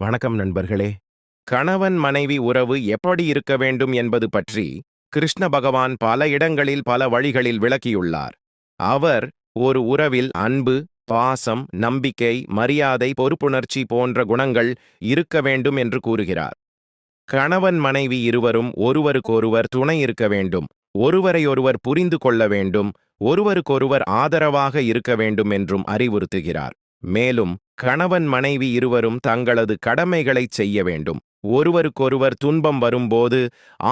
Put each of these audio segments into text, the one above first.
வணக்கம் நண்பர்களே. கணவன் மனைவி உறவு எப்படி இருக்க வேண்டும் என்பது பற்றி கிருஷ்ண பகவான் பல இடங்களில் பல வழிகளில் விளக்கியுள்ளார். அவர் ஒரு உறவில் அன்பு பாசம் நம்பிக்கை மரியாதை பொறுப்புணர்ச்சி போன்ற குணங்கள் இருக்க வேண்டும் என்று கூறுகிறார். கணவன் மனைவி இருவரும் ஒருவருக்கொருவர் துணை இருக்க வேண்டும் ஒருவரையொருவர் புரிந்து கொள்ள வேண்டும் ஒருவருக்கொருவர் ஆதரவாக இருக்க வேண்டும் என்றும் அறிவுறுத்துகிறார். மேலும் கணவன் மனைவி இருவரும் தங்களது கடமைகளைச் செய்ய வேண்டும். ஒருவருக்கொருவர் துன்பம் வரும்போது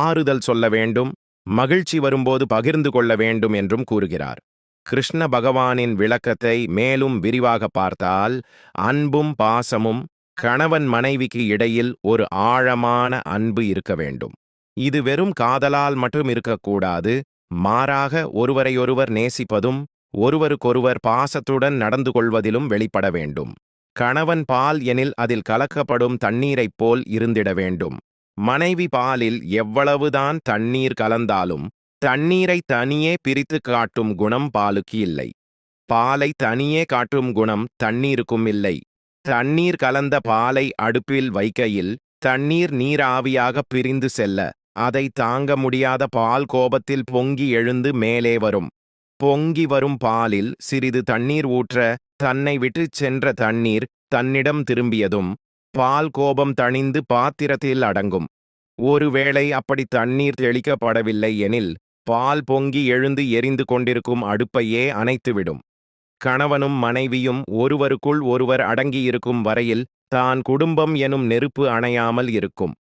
ஆறுதல் சொல்ல வேண்டும் மகிழ்ச்சி வரும்போது பகிர்ந்து கொள்ள வேண்டும் என்றும் கூறுகிறார். கிருஷ்ண பகவானின் விளக்கத்தை மேலும் விரிவாக பார்த்தால் அன்பும் பாசமும் கணவன் மனைவிக்கு இடையில் ஒரு ஆழமான அன்பு இருக்க வேண்டும். இது வெறும் காதலால் மட்டும் இருக்கக்கூடாது மாறாக ஒருவரையொருவர் நேசிப்பதும் ஒருவருக்கொருவர் பாசத்துடன் நடந்து கொள்வதிலும் வெளிப்பட வேண்டும். கணவன் பால் எனில் அதில் கலக்கப்படும் தண்ணீரைப் போல் இருந்திட வேண்டும். மனைவி பாலில் எவ்வளவுதான் தண்ணீர் கலந்தாலும் தண்ணீரை தனியே பிரித்து காட்டும் குணம் பாலுக்கு இல்லை. பாலை தனியே காட்டும் குணம் தண்ணீருக்கும் இல்லை. தண்ணீர் கலந்த பாலை அடுப்பில் வைக்கையில் தண்ணீர் நீராவியாக பிரிந்து செல்ல அதை தாங்க முடியாத பால் கோபத்தில் பொங்கி எழுந்து மேலே வரும். பொங்கி வரும் பாலில் சிறிது தண்ணீர் ஊற்ற தன்னை விட்டுச் சென்ற தண்ணீர் தன்னிடம் திரும்பியதும் பால் கோபம் தணிந்து பாத்திரத்தில் அடங்கும். ஒருவேளை அப்படி தண்ணீர் தெளிக்கப்படவில்லை எனில் பால் பொங்கி எழுந்து எரிந்து கொண்டிருக்கும் அடுப்பையே அணைத்துவிடும். கணவனும் மனைவியும் ஒருவருக்குள் ஒருவர் அடங்கியிருக்கும் வரையில் தான் குடும்பம் எனும் நெருப்பு அணையாமல் இருக்கும்.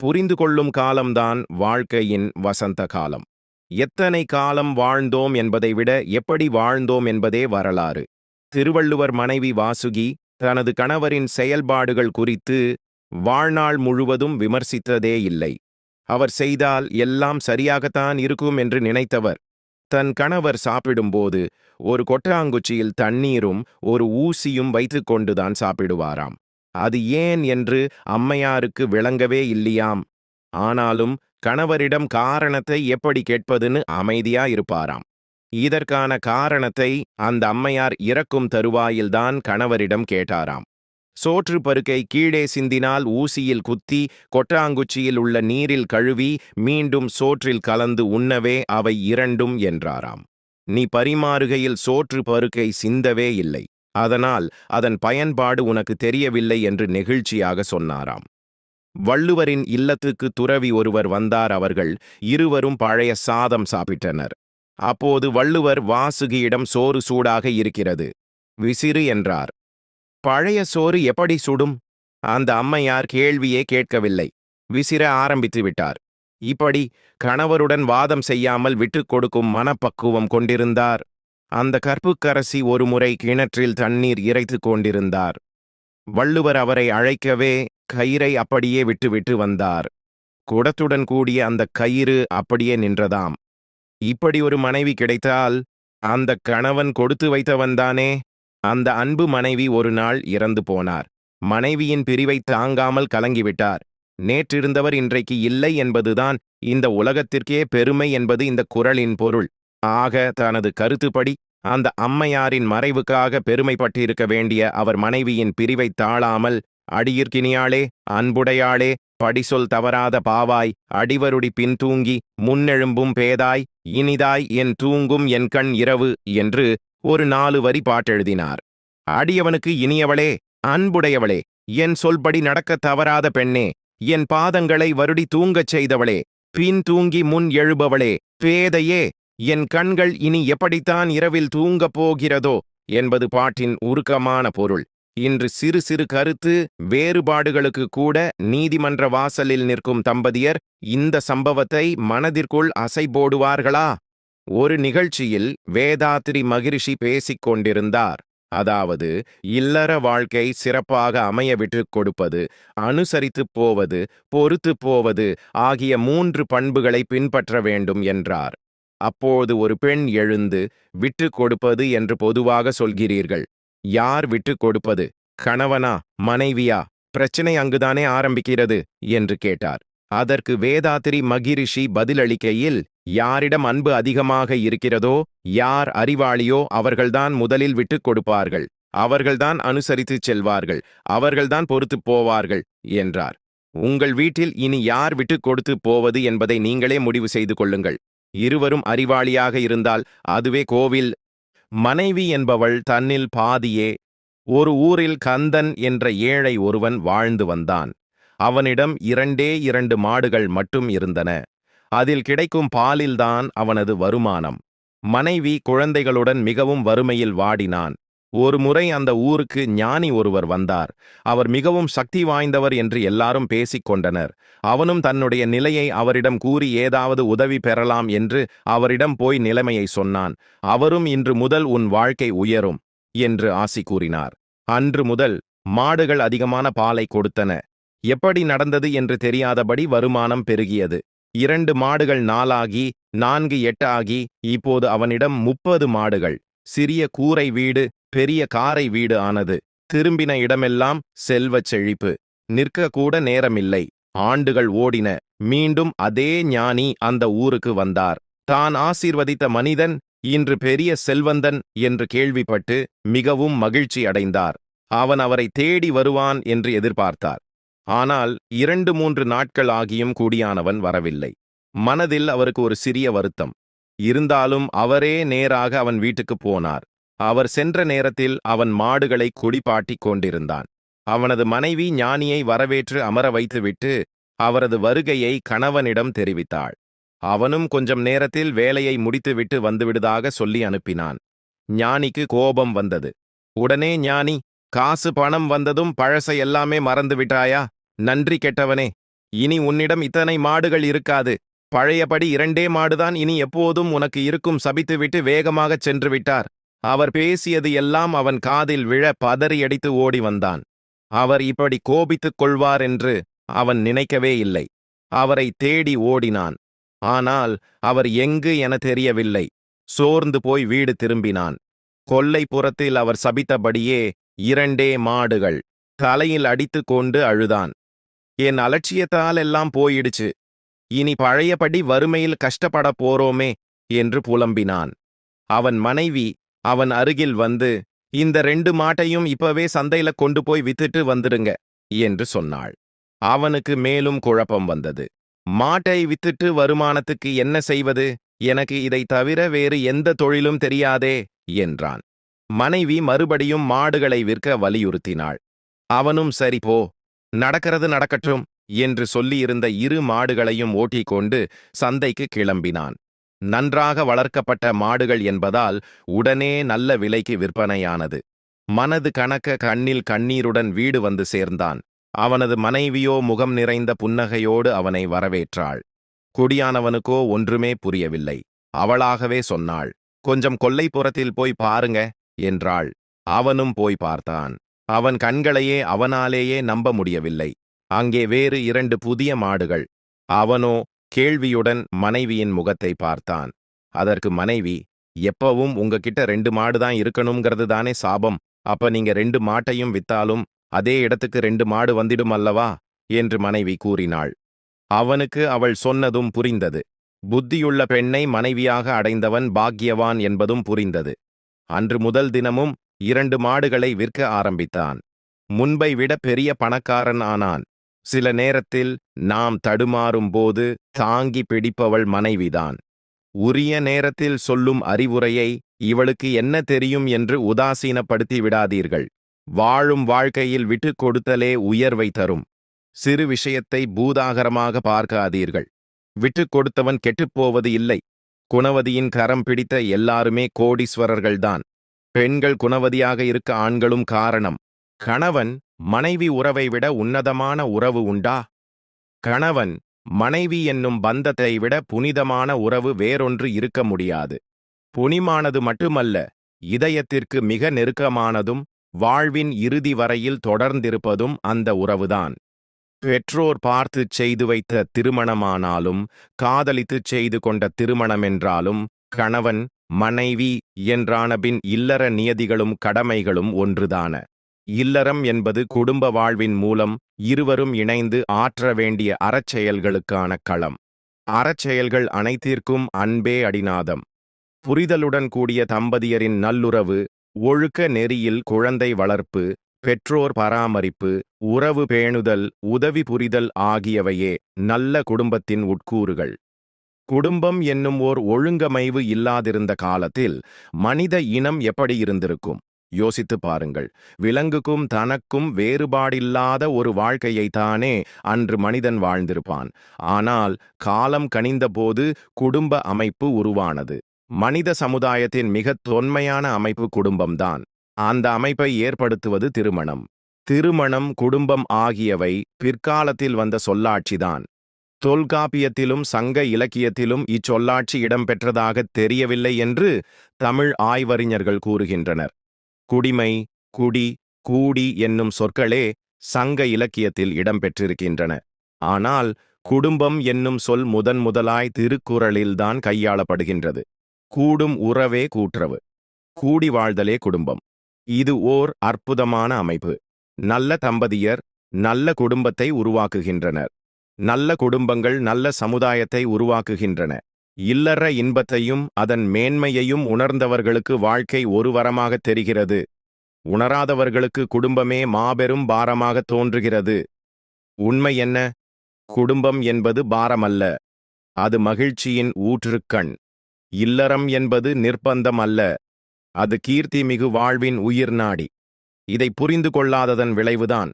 புரிந்து கொள்ளும் காலம்தான் வாழ்க்கையின் வசந்த காலம். எத்தனை காலம் வாழ்ந்தோம் என்பதை விட எப்படி வாழ்ந்தோம் என்பதே வரலாறு. திருவள்ளுவர் மனைவி வாசுகி தனது கணவரின் செயல்பாடுகள் குறித்து வாழ்நாள் முழுவதும் விமர்சித்ததே இல்லை. அவர் செய்தால் எல்லாம் சரியாகத்தான் இருக்கும் என்று நினைத்தவர். தன் கணவர் சாப்பிடும்போது ஒரு கொட்டாங்குச்சியில் தண்ணீரும் ஒரு ஊசியும் வைத்துக்கொண்டுதான் சாப்பிடுவாராம். அது ஏன் என்று அம்மையாருக்கு விளங்கவே இல்லையாம். ஆனாலும் கணவரிடம் காரணத்தை எப்படி கேட்பதுன்னு அமைதியா இருப்பாராம். இதற்கான காரணத்தை அந்த அம்மையார் இறக்கும் தருவாயில்தான் கணவரிடம் கேட்டாராம். சோற்று பருக்கை கீழே சிந்தினால் ஊசியில் குத்தி கொட்டாங்குச்சியில் உள்ள நீரில் கழுவி மீண்டும் சோற்றில் கலந்து உண்ணவே அவை இரண்டும் என்றாராம். நீ பரிமாறுகையில் சோற்று பருக்கை சிந்தவே இல்லை. அதனால் அதன் பயன்பாடு உனக்கு தெரியவில்லை என்று நெகிழ்ச்சியாக சொன்னாராம். வள்ளுவரின் இல்லத்துக்கு துறவி ஒருவர் வந்தார் அவர்கள் இருவரும் பழைய சாதம் சாப்பிட்டனர். அப்போது வள்ளுவர் வாசுகியிடம் சோறு சூடாக இருக்கிறது. விசிறு என்றார். பழைய சோறு எப்படி சுடும்? அந்த அம்மையார் கேள்வியே கேட்கவில்லை. விசிற ஆரம்பித்து விட்டார். இப்படி கணவருடன் வாதம் செய்யாமல் விட்டுக் கொடுக்கும் மனப்பக்குவம் கொண்டிருந்தார். அந்த கற்புக்கரசி ஒருமுறை கிணற்றில் தண்ணீர் இறைத்துக் கொண்டிருந்தார். வள்ளுவர் அவரை அழைக்கவே கயிறை அப்படியே விட்டுவிட்டு வந்தார். குடத்துடன் கூடிய அந்த கயிறு அப்படியே நின்றதாம். இப்படி ஒரு மனைவி கிடைத்தால் அந்த கணவன் கொடுத்து வைத்தவன்தானே அந்த அன்பு மனைவி ஒரு நாள் இறந்து போனார். மனைவியின் பிரிவை தாங்காமல் கலங்கிவிட்டார். நேற்றிருந்தவர் இன்றைக்கு இல்லை என்பதுதான் இந்த உலகத்திற்கே பெருமை என்பது இந்த குரலின் பொருள். ஆக தனது கருத்துப்படி அந்த அம்மையாரின் மறைவுக்காக பெருமைப்பட்டிருக்க வேண்டிய அவர் மனைவியின் பிரிவை தாழாமல் அடியிற்கினியாளே அன்புடையாளே படிசொல் தவறாத பாவாய் அடிவருடி பின்தூங்கி முன்னெழும்பும் பேதாய் இனிதாய் என் தூங்கும் என் கண் இரவு என்று ஒரு நாலு வரி பாட்டெழுதினார். அடியவனுக்கு இனியவளே அன்புடையவளே என் சொல்படி நடக்கத் தவறாத பெண்ணே என் பாதங்களை வருடி தூங்கச் செய்தவளே பின் தூங்கி முன் எழுபவளே பேதையே என் கண்கள் இனி எப்படித்தான் இரவில் தூங்கப் போகிறதோ என்பது பாட்டின் உருக்கமான பொருள். இன்று சிறு சிறு கருத்து வேறுபாடுகளுக்கு கூட நீதிமன்ற வாசலில் நிற்கும் தம்பதியர் இந்த சம்பவத்தை மனதிற்குள் அசை போடுவார்களா ஒரு நிகழ்ச்சியில் வேதாத்திரி மகிரிஷி பேசிக் கொண்டிருந்தார். அதாவது இல்லற வாழ்க்கை சிறப்பாக அமைய விட்டுக் கொடுப்பது அனுசரித்துப் போவது பொறுத்துப் போவது ஆகிய மூன்று பண்புகளை பின்பற்ற வேண்டும் என்றார். அப்போது ஒரு பெண் எழுந்து விட்டுக் கொடுப்பது என்று பொதுவாக சொல்கிறீர்கள். யார் விட்டுக் கொடுப்பது? கணவனா? மனைவியா? பிரச்சனை அங்குதானே ஆரம்பிக்கிறது என்று கேட்டார். அதற்கு வேதாத்திரி மகிரிஷி பதிலளிக்கையில் யாரிடம் அன்பு அதிகமாக இருக்கிறதோ யார் அறிவாளியோ அவர்கள்தான் முதலில் விட்டுக் கொடுப்பார்கள். அவர்கள்தான் அனுசரித்துச் செல்வார்கள். அவர்கள்தான் பொறுத்துப் போவார்கள் என்றார். உங்கள் வீட்டில் இனி யார் விட்டுக் கொடுத்து போவது என்பதை நீங்களே முடிவு செய்து கொள்ளுங்கள். இருவரும் அறிவாளியாக இருந்தால் அதுவே கோவில் மனைவி என்பவள் தன்னில் பாதியே ஒரு ஊரில் கந்தன் என்ற ஏழை ஒருவன் வாழ்ந்து வந்தான். அவனிடம் இரண்டே இரண்டு மாடுகள் மட்டும் இருந்தன. அதில் கிடைக்கும் பாலில்தான் அவனது வருமானம். மனைவி குழந்தைகளுடன் மிகவும் வறுமையில் வாடினான். ஒரு முறை அந்த ஊருக்கு ஞானி ஒருவர் வந்தார். அவர் மிகவும் சக்தி வாய்ந்தவர் என்று எல்லாரும் பேசிக் கொண்டனர். அவனும் தன்னுடைய நிலையை அவரிடம் கூறி ஏதாவது உதவி பெறலாம் என்று அவரிடம் போய் நிலைமையை சொன்னான். அவரும் இன்று முதல் உன் வாழ்க்கை உயரும் என்று ஆசி கூறினார். அன்று முதல் மாடுகள் அதிகமான பாலை கொடுத்தன. எப்படி நடந்தது? என்று தெரியாதபடி வருமானம் பெருகியது. இரண்டு மாடுகள் நாலாகி நான்கு எட்டாகி இப்போது அவனிடம் முப்பது மாடுகள். சிறிய கூரை வீடு பெரிய காரை வீடு ஆனது. திரும்பின இடமெல்லாம் செல்வச் செழிப்பு. நிற்கக்கூட நேரமில்லை. ஆண்டுகள் ஓடின. மீண்டும் அதே ஞானி அந்த ஊருக்கு வந்தார். தான் ஆசீர்வதித்த மனிதன் இன்று பெரிய செல்வந்தன் என்று கேள்விப்பட்டு மிகவும் மகிழ்ச்சி அடைந்தார். அவன் அவரை தேடி வருவான் என்று எதிர்பார்த்தார். ஆனால் இரண்டு மூன்று நாட்கள் ஆகியும் கூடியானவன் வரவில்லை. மனதில் அவருக்கு ஒரு சிறிய வருத்தம். இருந்தாலும் அவரே நேராக அவன் வீட்டுக்குப் போனார். அவர் சென்ற நேரத்தில் அவன் மாடுகளை குடிபாட்டிக் கொண்டிருந்தான். அவனது மனைவி ஞானியை வரவேற்று அமர வைத்துவிட்டு அவரது வருகையை கணவனிடம் தெரிவித்தாள். அவனும் கொஞ்சம் நேரத்தில் வேலையை முடித்துவிட்டு வந்துவிடுதாக சொல்லி அனுப்பினான். ஞானிக்கு கோபம் வந்தது. உடனே ஞானி காசு பணம் வந்ததும் பழசை எல்லாமே மறந்து விட்டாயா நன்றி கெட்டவனே இனி உன்னிடம் இத்தனை மாடுகள் இருக்காது. பழையபடி இரண்டே மாடுதான் இனி எப்போதும் உனக்கு இருக்கும் சபித்துவிட்டு வேகமாகச் சென்று விட்டார் அவர் பேசியது எல்லாம் அவன் காதில் விழ பதறியடித்து ஓடி வந்தான். அவர் இப்படி கோபித்துக் கொள்வார் என்று அவன் நினைக்கவே இல்லை. அவரை தேடி ஓடினான். ஆனால் அவர் எங்கு என தெரியவில்லை. சோர்ந்து போய் வீடு திரும்பினான். கொல்லைப்புறத்தில் அவர் சபித்தபடியே இரண்டே மாடுகள் தலையில் அடித்து கொண்டு அழுதான். என் அலட்சியத்தால் எல்லாம் போயிடுச்சு. இனி பழையபடி வறுமையில் கஷ்டப்படப் போறோமே என்று புலம்பினான். அவன் மனைவி அவன் அருகில் வந்து இந்த ரெண்டு மாட்டையும் இப்பவே சந்தையில கொண்டு போய் வித்துட்டு வந்துடுங்க என்று சொன்னாள். அவனுக்கு மேலும் குழப்பம் வந்தது. மாட்டை வித்துட்டு வருமானத்துக்கு என்ன செய்வது? எனக்கு இதை தவிர வேறு எந்த தொழிலும் தெரியாதே என்றான். மனைவி மறுபடியும் மாடுகளை விற்க வலியுறுத்தினாள். அவனும் சரி போ நடக்கிறது நடக்கட்டும் என்று சொல்லியிருந்த இரு மாடுகளையும் ஓட்டிக்கொண்டு சந்தைக்கு கிளம்பினான். நன்றாக வளர்க்கப்பட்ட மாடுகள் என்பதால் உடனே நல்ல விலைக்கு விற்பனையானது. மனது கணக்க கண்ணில் கண்ணீருடன் வீடு வந்து சேர்ந்தான். அவனது மனைவியோ முகம் நிறைந்த புன்னகையோடு அவனை வரவேற்றாள். குடியானவனுக்கோ ஒன்றுமே புரியவில்லை. அவளாகவே சொன்னாள் கொஞ்சம் கொல்லைப்புறத்தில் போய் பாருங்க என்றாள். அவனும் போய் பார்த்தான். அவன் கண்களையே அவனாலேயே நம்ப முடியவில்லை. அங்கே வேறு இரண்டு புதிய மாடுகள். அவனோ கேள்வியுடன் மனைவியின் முகத்தை பார்த்தான். அதற்கு மனைவி எப்பவும் உங்ககிட்ட ரெண்டு மாடு தான் இருக்கணுங்கிறது தானே சாபம். அப்ப நீங்க ரெண்டு மாட்டையும் வித்தாலும் அதே இடத்துக்கு ரெண்டு மாடு வந்திடும் அல்லவா? என்று மனைவி கூறினாள். அவனுக்கு அவள் சொன்னதும் புரிந்தது. புத்தியுள்ள பெண்ணை மனைவியாக அடைந்தவன் பாக்கியவான் என்பதும் புரிந்தது. அன்று முதல் தினமும் இரண்டு மாடுகளை விற்க ஆரம்பித்தான். முன்பை விட பெரிய பணக்காரன் ஆனான். சில நேரத்தில் நாம் தடுமாறும் போது தாங்கி பிடிப்பவள் மனைவிதான். உரிய நேரத்தில் சொல்லும் அறிவுரையை இவளுக்கு என்ன தெரியும் என்று உதாசீனப்படுத்தி விடாதீர்கள். வாழும் வாழ்க்கையில் விட்டுக் கொடுத்தலே உயர்வை தரும். சிறு விஷயத்தை பூதாகரமாக பார்க்காதீர்கள். விட்டுக் கொடுத்தவன் கெட்டுப்போவது இல்லை. குணவதியின் கரம் பிடித்த எல்லாருமே கோடீஸ்வரர்கள்தான். பெண்கள் குணவதியாக இருக்க ஆண்களும் காரணம். கணவன் மனைவி உறவை விட உன்னதமான உறவு உண்டா? கணவன் மனைவி என்னும் பந்தத்தை விட புனிதமான உறவு வேறொன்று இருக்க முடியாது. புனிமானது மட்டுமல்ல இதயத்திற்கு மிக நெருக்கமானதும் வாழ்வின் இறுதி வரையில் தொடர்ந்திருப்பதும் அந்த உறவுதான். பெற்றோர் பார்த்துச் செய்து வைத்த திருமணமானாலும் காதலித்துச் செய்து கொண்ட திருமணமென்றாலும் கணவன் மனைவி என்றானபின் இல்லற நியதிகளும் கடமைகளும் ஒன்றுதான. இல்லறம் என்பது குடும்ப வாழ்வின் மூலம் இருவரும் இணைந்து ஆற்ற வேண்டிய அறச்செயல்களுக்கான களம். அறச்செயல்கள் அனைத்திற்கும் அன்பே அடிநாதம். புரிதலுடன் கூடிய தம்பதியரின் நல்லுறவு ஒழுக்க நெறியில் குழந்தை வளர்ப்பு பெற்றோர் பராமரிப்பு உறவு பேணுதல் உதவி புரிதல் ஆகியவையே நல்ல குடும்பத்தின் உட்கூறுகள். குடும்பம் என்னும் ஓர் ஒழுங்கமைவு இல்லாதிருந்த காலத்தில் மனித இனம் எப்படி இருந்திருக்கும்? யோசித்து பாருங்கள். விலங்குக்கும் தனக்கும் வேறுபாடில்லாத ஒரு வாழ்க்கையைத்தானே அன்று மனிதன் வாழ்ந்திருப்பான். ஆனால் காலம் கனிந்தபோது குடும்ப அமைப்பு உருவானது. மனித சமுதாயத்தின் மிகத் தொன்மையான அமைப்பு குடும்பம்தான். அந்த அமைப்பை ஏற்படுத்துவது திருமணம். திருமணம் குடும்பம் ஆகியவை பிற்காலத்தில் வந்த சொல்லாட்சிதான். தொல்காப்பியத்திலும் சங்க இலக்கியத்திலும் இச்சொல்லாட்சி இடம்பெற்றதாக தெரியவில்லை என்று தமிழ் ஆய்வறிஞர்கள் கூறுகின்றனர். குடிமை குடி கூடி என்னும் சொற்களே சங்க இலக்கியத்தில் இடம்பெற்றிருக்கின்றன ஆனால் குடும்பம் என்னும் சொல் முதன் முதலாய் திருக்குறளில்தான் கையாளப்படுகின்றது. கூடும் உறவே கூட்டுறவு கூடி வாழ்தலே குடும்பம். இது ஓர் அற்புதமான அமைப்பு. நல்ல தம்பதியர் நல்ல குடும்பத்தை உருவாக்குகின்றனர். நல்ல குடும்பங்கள் நல்ல சமுதாயத்தை உருவாக்குகின்றன. இல்லற இன்பத்தையும் அதன் மேன்மையையும் உணர்ந்தவர்களுக்கு வாழ்க்கை ஒரு வரமாகத் தெரிகிறது. உணராதவர்களுக்கு குடும்பமே மாபெரும் பாரமாக தோன்றுகிறது. உண்மை என்ன? குடும்பம் என்பது பாரமல்ல. அது மகிழ்ச்சியின் ஊற்றுக்கண். இல்லறம் என்பது நிர்பந்தம் அல்ல. அது கீர்த்தி மிகு வாழ்வின் உயிர் நாடி. இதை புரிந்து கொள்ளாததன் விளைவுதான்.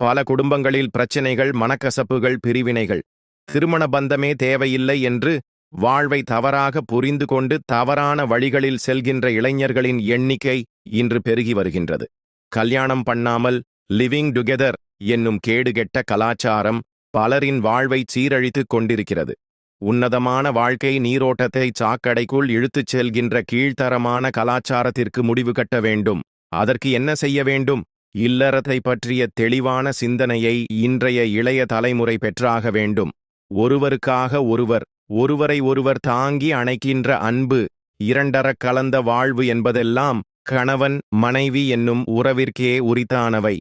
பல குடும்பங்களில் பிரச்சினைகள் மனக்கசப்புகள் பிரிவினைகள். திருமண பந்தமே தேவையில்லை என்று வாழ்வை தவறாக புரிந்து கொண்டு தவறான வழிகளில் செல்கின்ற இளைஞர்களின் எண்ணிக்கை இன்று பெருகி வருகின்றது. கல்யாணம் பண்ணாமல் லிவிங் டுகெதர் என்னும் கேடுகெட்ட கலாச்சாரம் பலரின் வாழ்வை சீரழித்துக் கொண்டிருக்கிறது. உன்னதமான வாழ்க்கை நீரோட்டத்தை சாக்கடைக்குள் இழுத்துச் செல்கின்ற கீழ்த்தரமான கலாச்சாரத்திற்கு முடிவு கட்ட வேண்டும். அதற்கு என்ன செய்ய வேண்டும்? இல்லறத்தை பற்றிய தெளிவான சிந்தனையை இன்றைய இளைய தலைமுறை பெற்றாக வேண்டும். ஒருவருக்காக ஒருவர் ஒருவரை ஒருவர் தாங்கி அணைக்கின்ற அன்பு இரண்டறக் கலந்த வாழ்வு என்பதெல்லாம் கணவன் மனைவி என்னும் உறவிற்கே உரித்தானவை.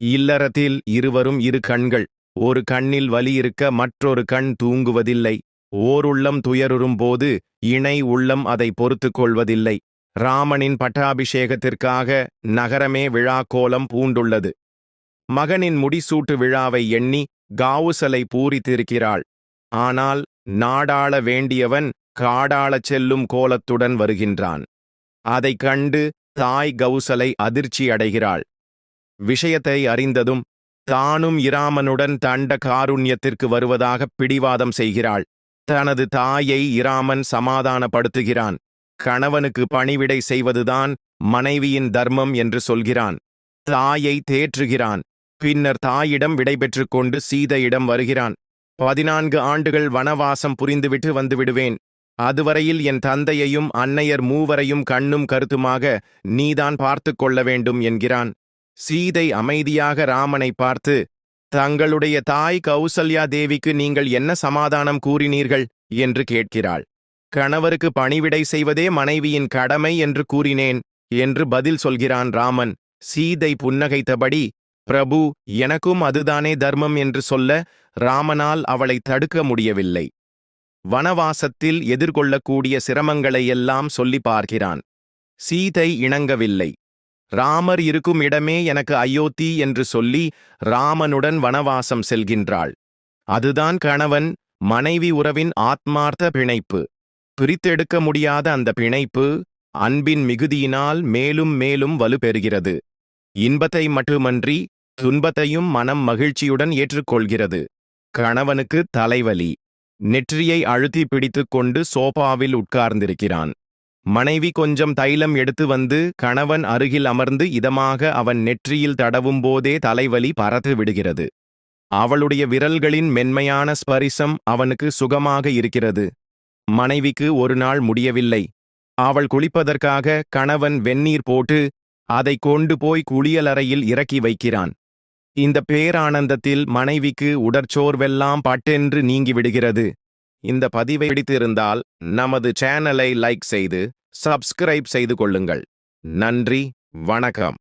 இல்லறத்தில் இருவரும் இரு கண்கள் ஒரு கண்ணில் வலி இருக்க மற்றொரு கண் தூங்குவதில்லை. ஓருள்ளம் துயருறும் போது இணை உள்ளம் அதை பொறுத்து கொள்வதில்லை. ராமனின் பட்டாபிஷேகத்திற்காக நகரமே விழாக்கோலம் பூண்டுள்ளது. மகனின் முடிசூட்டு விழாவை எண்ணி காவுசலை பூரித்திருக்கிறாள். ஆனால் நாடாள வேண்டியவன் காடாளச் செல்லும் கோலத்துடன் வருகின்றான். அதைக் கண்டு தாய் கௌசலை அதிர்ச்சி அடைகிறாள். விஷயத்தை அறிந்ததும் தானும் இராமனுடன் தண்ட காருண்யத்திற்கு வருவதாக பிடிவாதம் செய்கிறாள். தனது தாயை இராமன் சமாதானப்படுத்துகிறான். கணவனுக்கு பணிவிடை செய்வதுதான் மனைவியின் தர்மம் என்று சொல்கிறான். தாயை தேற்றுகிறான். பின்னர் தாயிடம் விடைபெற்றுக் கொண்டு சீதையிடம் வருகிறான். பதினான்கு ஆண்டுகள் வனவாசம் புரிந்துவிட்டு வந்துவிடுவேன். அதுவரையில் என் தந்தையையும் அன்னையர் மூவரையும் கண்ணும் கருத்துமாக நீதான் பார்த்து கொள்ள வேண்டும் என்கிறான். சீதை அமைதியாக ராமனை பார்த்து தங்களுடைய தாய் கௌசல்யா தேவிக்கு நீங்கள் என்ன சமாதானம் கூறினீர்கள்? என்று கேட்கிறாள். கணவருக்கு பணிவிடை செய்வதே மனைவியின் கடமை என்று கூறினேன் என்று பதில் சொல்கிறான் ராமன். சீதை புன்னகைத்தபடி பிரபு எனக்கும் அதுதானே தர்மம் என்று சொல்ல ராமனால் அவளை தடுக்க முடியவில்லை. வனவாசத்தில் எதிர்கொள்ளக்கூடிய சிரமங்களையெல்லாம் சொல்லி பார்க்கிறான். சீதை இணங்கவில்லை. ராமர் இருக்கும் இடமே எனக்கு அயோத்தி என்று சொல்லி ராமனுடன் வனவாசம் செல்கின்றாள். அதுதான் கணவன் மனைவி உறவின் ஆத்மார்த்த பிணைப்பு. பிரித்தெடுக்க முடியாத அந்த பிணைப்பு அன்பின் மிகுதியினால் மேலும் மேலும் வலுப்பெறுகிறது இன்பத்தை மட்டுமன்றி துன்பத்தையும் மனம் மகிழ்ச்சியுடன் ஏற்றுக்கொள்கிறது. கணவனுக்கு தலைவலி. நெற்றியை அழுத்தி பிடித்துக் கொண்டு சோபாவில் உட்கார்ந்திருக்கிறான். மனைவி கொஞ்சம் தைலம் எடுத்து வந்து கணவன் அருகில் அமர்ந்து இதமாக அவன் நெற்றியில் தடவும் போதே தலைவலி பறத்து விடுகிறது. அவளுடைய விரல்களின் மென்மையான ஸ்பரிசம் அவனுக்கு சுகமாக இருக்கிறது. மனைவிக்கு ஒரு நாள் முடியவில்லை. அவள் குளிப்பதற்காக கணவன் வெந்நீர் போட்டு அதை கொண்டு போய் குளியலறையில் இறக்கி வைக்கிறான். இந்த பேரானந்தத்தில் மனைவிக்கு உடற்சோர்வெல்லாம் பட்டென்று நீங்கிவிடுகிறது. இந்த பதிவை பிடித்திருந்தால் நமது சேனலை லைக் செய்து சப்ஸ்கிரைப் செய்து கொள்ளுங்கள். நன்றி வணக்கம்.